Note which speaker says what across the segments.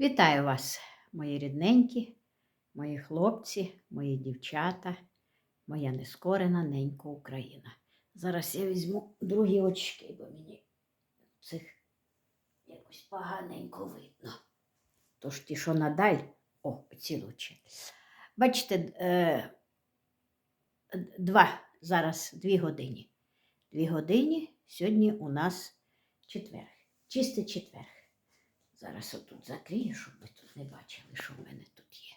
Speaker 1: Вітаю вас, мої рідненькі, мої хлопці, мої дівчата, моя нескорена ненька Україна. Зараз я візьму другі очки, бо мені цих якось поганенько видно. Тож ті, що надаль, о, ці лучше. Бачите, е, два, зараз дві години. Дві години, сьогодні у нас четверг, чистий четверг. Зараз отут закрию, щоб ви тут не бачили, що в мене тут є.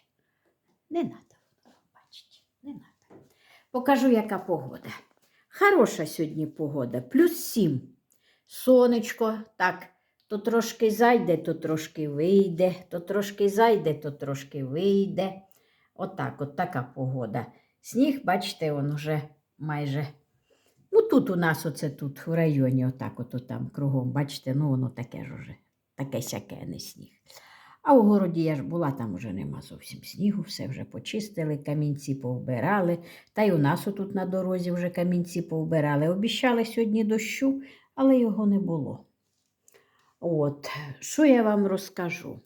Speaker 1: Не треба воно вам бачити, не треба. Покажу, яка погода. Хороша сьогодні погода, плюс сім. Сонечко, так, то трошки зайде, то трошки вийде, то трошки зайде, то трошки вийде. Отак, от така погода. Сніг, бачите, він вже майже. Ну, тут у нас, оце тут, в районі, отак, от там кругом, бачите, ну воно таке ж уже таке сяке, не сніг. А у городі я ж була, там уже нема зовсім снігу, все вже почистили, камінці повбирали. Та й у нас отут на дорозі вже камінці повбирали. Обіщали сьогодні дощу, але його не було. От, що я вам розкажу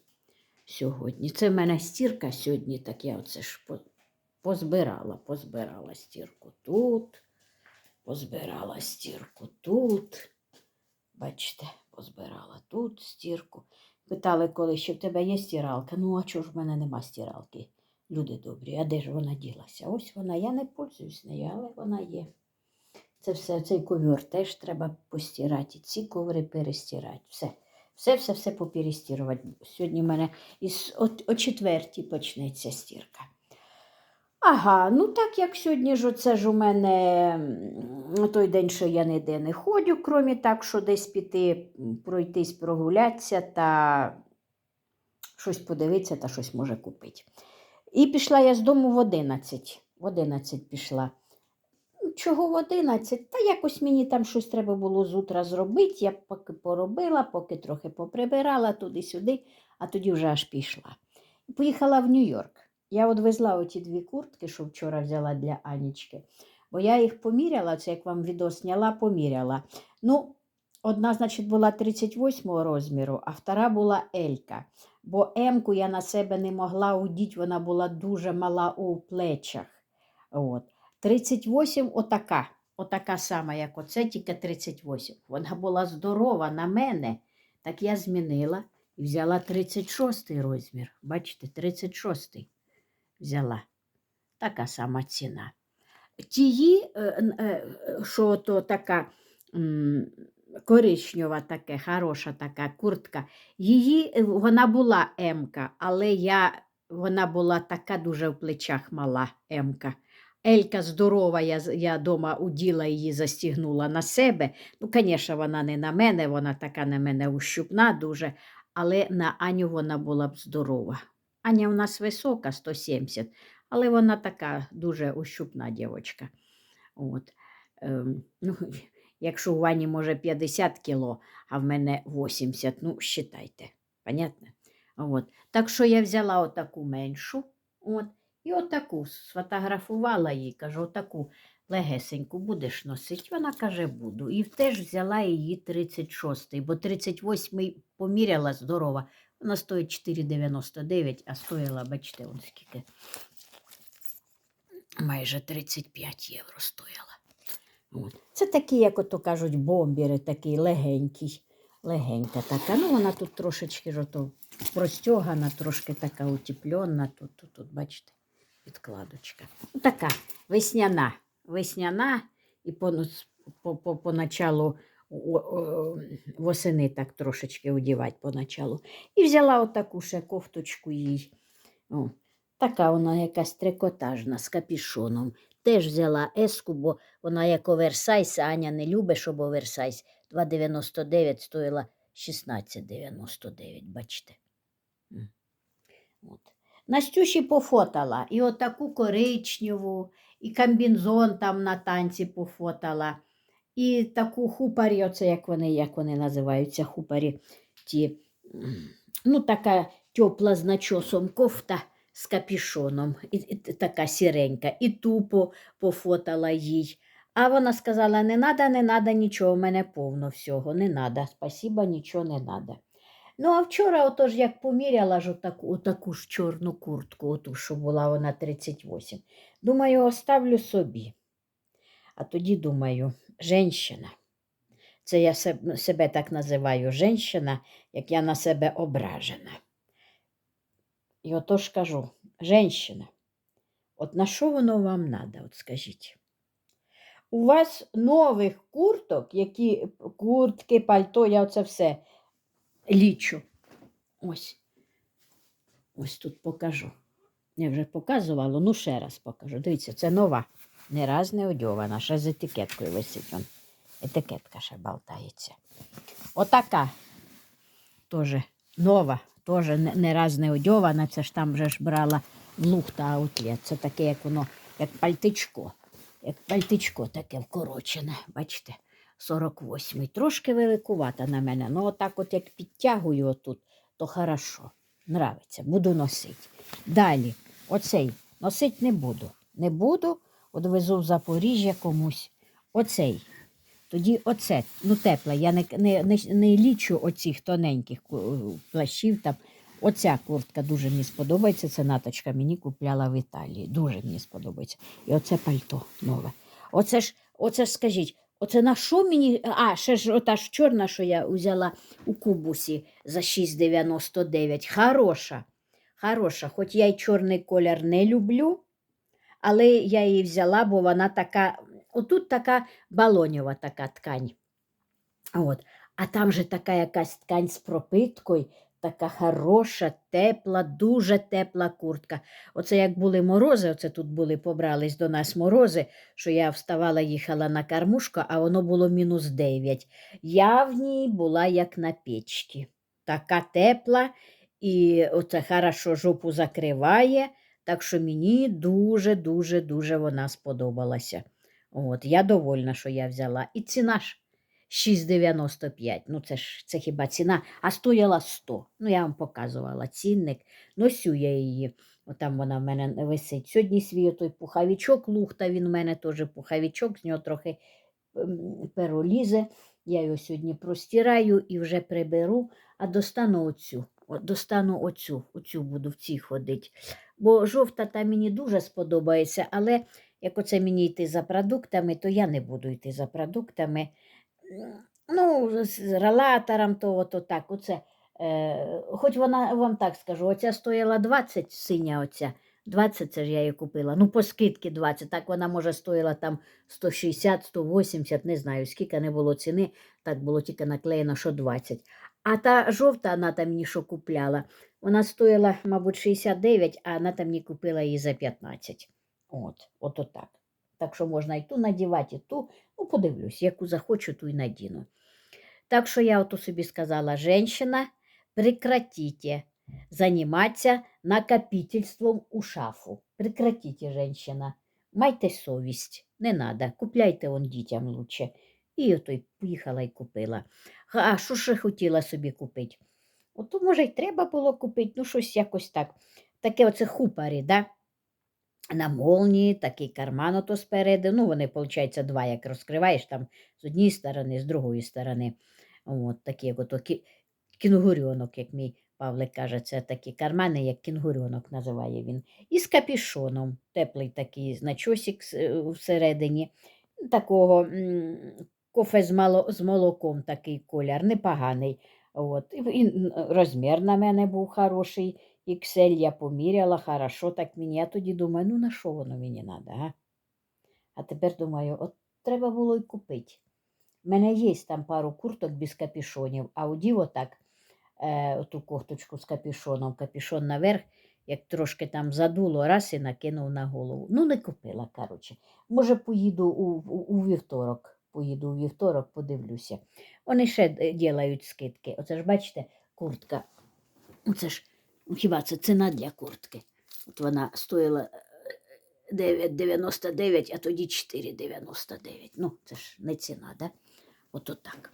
Speaker 1: сьогодні? Це в мене стірка сьогодні, так я оце ж позбирала, позбирала стірку тут, позбирала стірку тут. Бачите, позбирала тут стірку. Питали, коли ще в тебе є стиралка. Ну, а чого ж в мене нема стиралки? Люди добрі, а де ж вона ділася? Ось вона, я не пользуюсь нею, але вона є. Це все, цей ковер теж треба постирати, ці коври перестирати. Все, все, все, все поперестірувати. Сьогодні в мене із о, о четвертій почнеться стірка. Ага, ну так як сьогодні ж оце ж у мене той день, що я ніде не ходю, крім так, що десь піти, пройтись, прогулятися та щось подивитися та щось може купити. І пішла я з дому в 11. В 11 пішла. Ну, Чого в 11? Та якось мені там щось треба було з утра зробити. Я поки поробила, поки трохи поприбирала туди-сюди, а тоді вже аж пішла. Поїхала в Нью-Йорк. Я от везла оті дві куртки, що вчора взяла для Анічки, бо я їх поміряла, це як вам відео зняла, поміряла. Ну, одна, значить, була 38 розміру, а втора була Елька. Бо М-ку я на себе не могла удіть, вона була дуже мала у плечах. От. 38 отака, отака сама, як оце, тільки 38. Вона була здорова на мене. Так я змінила і взяла 36 розмір. Бачите, 36 взяла. Така сама ціна. Тії, е, е, що то така коричнева, таке, хороша така куртка, її е, вона була М-ка, але я, вона була така дуже в плечах мала М-ка. Елька здорова, я, я дома уділа її, застігнула на себе. Ну, звісно, вона не на мене, вона така на мене ущупна дуже, але на Аню вона була б здорова. Аня у нас висока, 170, але вона така дуже ущупна дівчинка. От. Ем, ну, якщо у Вані може 50 кіло, а в мене 80, ну, считайте. Понятно? От. Так що я взяла отаку меншу, от, і отаку сфотографувала їй, кажу, отаку легесеньку будеш носити. Вона каже, буду. І теж взяла її 36-й, бо 38-й поміряла здорова. Вона стоїть 4,99, а стоїла, бачите, он скільки. Майже 35 євро стояла. От. Це такі, як ото кажуть, бомбіри, такий легенький. Легенька така. Ну, вона тут трошечки ото простягана, трошки така утеплена. Тут, тут, тут, бачите, підкладочка. Така весняна. Весняна і по, по, по, поначалу восени так трошечки одівати поначалу. І взяла отаку ще кофточку їй. О, така вона якась трикотажна з капішоном. Теж взяла еску, бо вона як оверсайз, Аня не любить, щоб оверсайз. 2,99 стоїла 16,99, бачите. От. Настюші пофотала і отаку коричневу, і комбінзон там на танці пофотала, і таку хупарі, оце як вони, як вони називаються, хупарі, ті, ну, така тепла з начосом кофта з капішоном, і, і така сіренька, і тупо пофотала їй. А вона сказала: не надо, не надо нічого, в мене повно всього, не надо. Спасіба, нічого не надо. Ну, а вчора, отож, як поміряла ж отаку, отаку ж чорну куртку, оту, що була вона 38. Думаю, оставлю собі. А тоді думаю, женщина. Це я себе так називаю женщина, як я на себе ображена. І отож кажу, женщина, от на що воно вам треба, от скажіть? У вас нових курток, які куртки, пальто, я оце все лічу. Ось. Ось тут покажу. Я вже показувала, ну ще раз покажу. Дивіться, це нова. Не раз не одьована, ще з етикеткою висить. Вон. Етикетка ще болтається. Отака теж нова, теж не, раз не одьована. Це ж там вже ж брала в лухта аутлет. Це таке, як воно, як пальтичко. Як пальтичко таке вкорочене. Бачите, 48-й. Трошки великувата на мене. Ну, отак от як підтягую отут, то хорошо. Нравиться, буду носити. Далі, оцей носити не буду. Не буду, одвезу в Запоріжжя комусь. Оцей. Тоді оце, ну тепле, я не, не, не, не лічу оцих тоненьких плащів. Там. Оця куртка дуже мені сподобається. Це наточка мені купляла в Італії. Дуже мені сподобається. І оце пальто нове. Оце ж, оце ж скажіть, оце на що мені. А, ще ж ота ж чорна, що я взяла у кубусі за 6,99. Хороша. Хороша. Хоч я й чорний колір не люблю, але я її взяла, бо вона така. Отут така балонєва така ткань. От. А там же така якась ткань з пропиткою, така хороша, тепла, дуже тепла куртка. Оце як були морози, оце тут були, побрались до нас морози, що я вставала, їхала на кормушку, а воно було мінус 9. Я в ній була як на печці. Така тепла, і оце хорошо жопу закриває. Так що мені дуже, дуже, дуже вона сподобалася. От, я довольна, що я взяла. І ціна ж 6,95. Ну, це ж це хіба ціна, а стояла 100. Ну, я вам показувала цінник. Носю я її. Отам вона в мене висить. Сьогодні свій той пуховичок, лухта, він в мене теж пуховичок, з нього трохи ем, перо лізе. Я його сьогодні простираю і вже приберу, а достану оцю. Достану оцю, оцю буду в цій ходити. Бо жовта та мені дуже сподобається, але як оце мені йти за продуктами, то я не буду йти за продуктами. Ну, з релатором, то от отак. Оце, е, хоч вона вам так скажу, оця стояла 20, синя оця. 20 це ж я її купила. Ну, по скидки 20. Так вона, може, стоїла там 160, 180, не знаю, скільки не було ціни, так було тільки наклеєно, що 20. А та жовта, вона там мені що купляла, вона стоїла, мабуть, 69, а вона там мені купила її за 15. От, от отак. Так що можна і ту надівати, і ту. Ну, подивлюсь, яку захочу, ту й надіну. Так що я ото собі сказала, женщина, прекратите заниматься накопительством у шафу. Прекратите, женщина. Майте совість, не надо, купляйте он дітям лучше. І ото й поїхала і купила. А що ще хотіла собі купити? Ото, може, й треба було купити, ну щось якось так. Таке оце хупари, да? на молнії, такий карман ото спереду. Ну, вони, виходить, два, як розкриваєш там з однієї сторони, з другої сторони. От такі, як ото кі- кінгурьонок, як мій Павлик каже, це такі кармани, як кінгурьонок називає він. І з капішоном. Теплий такий значосик е, всередині. Такого кофе з, мало, з молоком такий колір, непоганий. От. І, розмір на мене був хороший. XL я поміряла, хорошо так мені. Я тоді думаю, ну на що воно мені треба, а? А тепер думаю, от треба було й купити. У мене є там пару курток без капюшонів, а одів отак е, оту кофточку з капюшоном, капюшон наверх, як трошки там задуло, раз і накинув на голову. Ну, не купила, коротше. Може, поїду у, у, у вівторок. Поїду у вівторок, подивлюся. Вони ще ділають скидки. Оце ж бачите, куртка. Оце ж, ну хіба це ціна для куртки? От вона стоїла е, 9,99, а тоді 4,99. Ну, це ж не ціна, да? Ото так.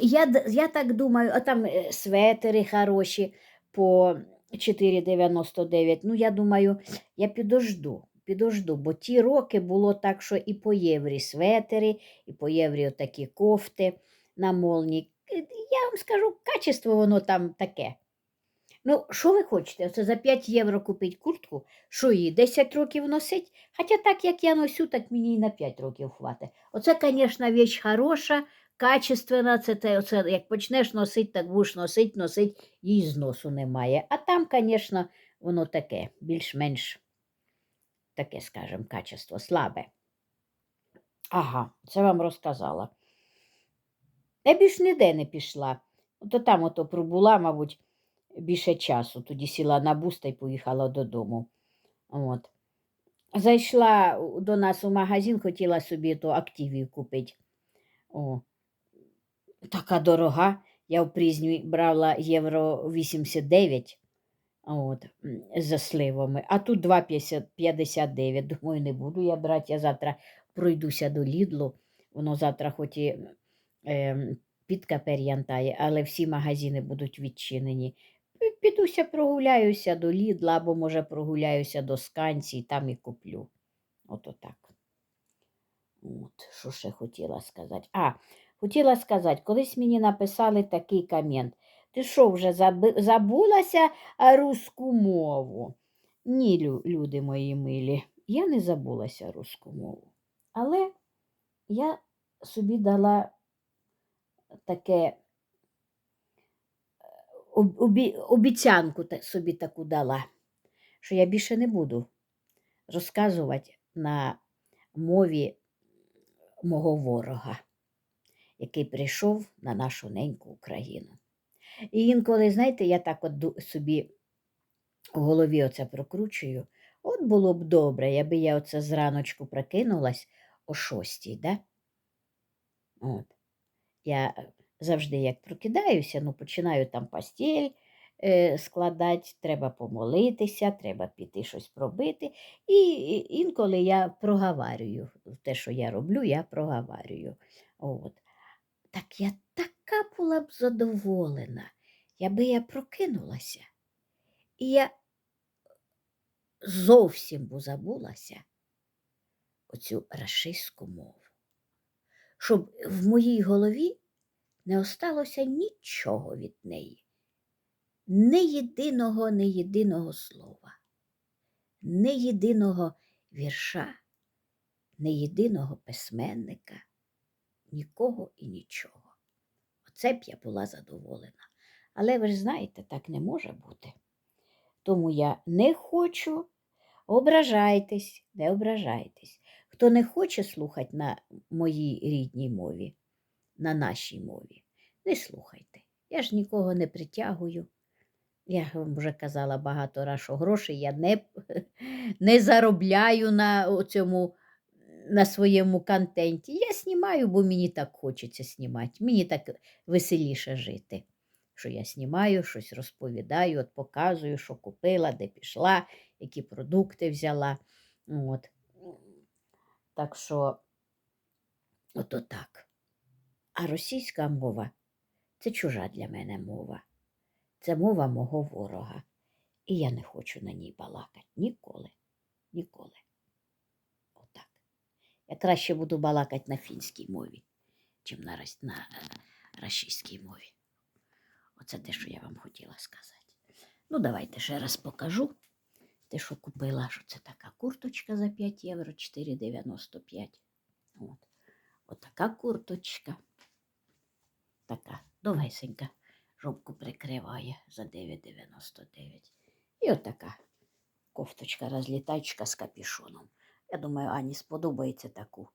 Speaker 1: Я, я так думаю, а там е, светери хороші по 4,99. Ну, я думаю, я підожду, підожду, бо ті роки було так, що і по єврі светери, і по єврі отакі кофти на молні. я вам скажу, качество воно там таке. Ну, що ви хочете? Оце за 5 євро купити куртку, що її 10 років носить? Хоча так, як я носю, так мені і на 5 років хватить. Оце, звісно, віч хороша, качественна, це те, оце, як почнеш носити, так будеш носити, носити, їй зносу немає. А там, звісно, воно таке, більш-менш таке, скажімо, качество слабе. Ага, це вам розказала. Я більш ніде не пішла. Ото там ото пробула, мабуть, більше часу. Тоді сіла на бус та й поїхала додому. От. Зайшла до нас у магазин, хотіла собі ту активію купити. О, така дорога. Я в прізню брала євро 89 от, за сливами, а тут 2,59. Думаю, не буду я брати. Я завтра пройдуся до Лідлу. Воно завтра хоч і е, підка пер'янтає, але всі магазини будуть відчинені. Підуся прогуляюся до Лідла, або, може, прогуляюся до Сканці, там і куплю. Ото так. От, що ще хотіла сказати? А, хотіла сказати, колись мені написали такий комент. Ти що, вже забулася а, руську мову? Ні, люди мої милі, я не забулася руську мову. Але я собі дала таке обіцянку собі таку дала, що я більше не буду розказувати на мові мого ворога, який прийшов на нашу неньку Україну. І інколи, знаєте, я так от собі в голові оце прокручую. От було б добре, якби я оце зраночку прокинулась о шостій, да? От. Я е, завжди як прокидаюся, ну, починаю там постіль е, складати, треба помолитися, треба піти щось пробити. І інколи я проговарюю те, що я роблю, я проговарюю. От. Так я така була б задоволена, якби я прокинулася, і я зовсім б забулася оцю рашистську мову. Щоб в моїй голові не осталося нічого від неї. Ні єдиного, ні єдиного слова, ні єдиного вірша, ні єдиного письменника, нікого і нічого. Оце б я була задоволена. Але ви ж знаєте, так не може бути. Тому я не хочу, ображайтесь, не ображайтесь. Хто не хоче слухати на моїй рідній мові, на нашій мові, не слухайте. Я ж нікого не притягую. Я вам вже казала багато раз, що грошей я не, не заробляю на цьому, на своєму контенті. Я знімаю, бо мені так хочеться знімати. Мені так веселіше жити. Що я знімаю, щось розповідаю, от показую, що купила, де пішла, які продукти взяла. От. Так що, ото так. А російська мова це чужа для мене мова. Це мова мого ворога. І я не хочу на ній балакати ніколи. Ніколи. Я краще буду балакати на фінській мові, чим на, на е, російській мові. Оце те, що я вам хотіла сказати. Ну, давайте ще раз покажу. Те, що купила, що це така курточка за 5 євро, 4,95. От. Отака курточка. Така довгесенька. Жопку прикриває за 9,99. І отака кофточка розлітачка з капюшоном. Я думаю, Ані сподобається таку.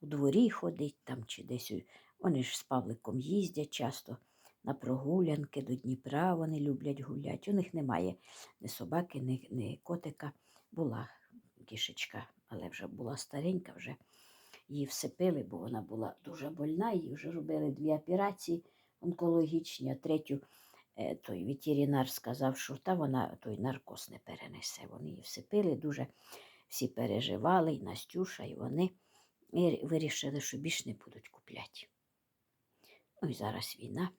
Speaker 1: У дворі ходить там чи десь. Вони ж з Павликом їздять часто на прогулянки до Дніпра. Вони люблять гуляти. У них немає ні собаки, ні, ні котика. Була кішечка, але вже була старенька, вже її всипили, бо вона була дуже больна. Їй вже робили дві операції онкологічні, а третю е, той ветеринар сказав, що та вона той наркоз не перенесе. Вони її всипили, дуже всі переживали, і Настюша, і вони і вирішили, що більш не будуть купляти. Ну і зараз війна,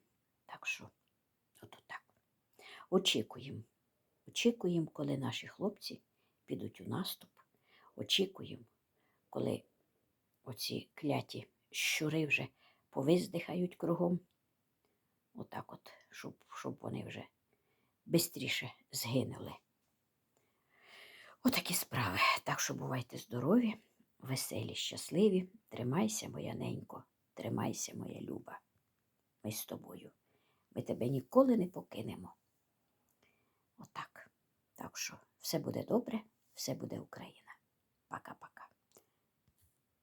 Speaker 1: так що от так. Очікуємо. Очікуємо, коли наші хлопці підуть у наступ. Очікуємо, коли оці кляті щури вже повиздихають кругом. Отак от, щоб, щоб вони вже швидше згинули. Отакі справи. Так що бувайте здорові, веселі, щасливі. Тримайся, моя ненько, тримайся, моя люба. Ми з тобою. Ми тебе ніколи не покинемо. Отак. Так що все буде добре, все буде Україна. Пока-пока.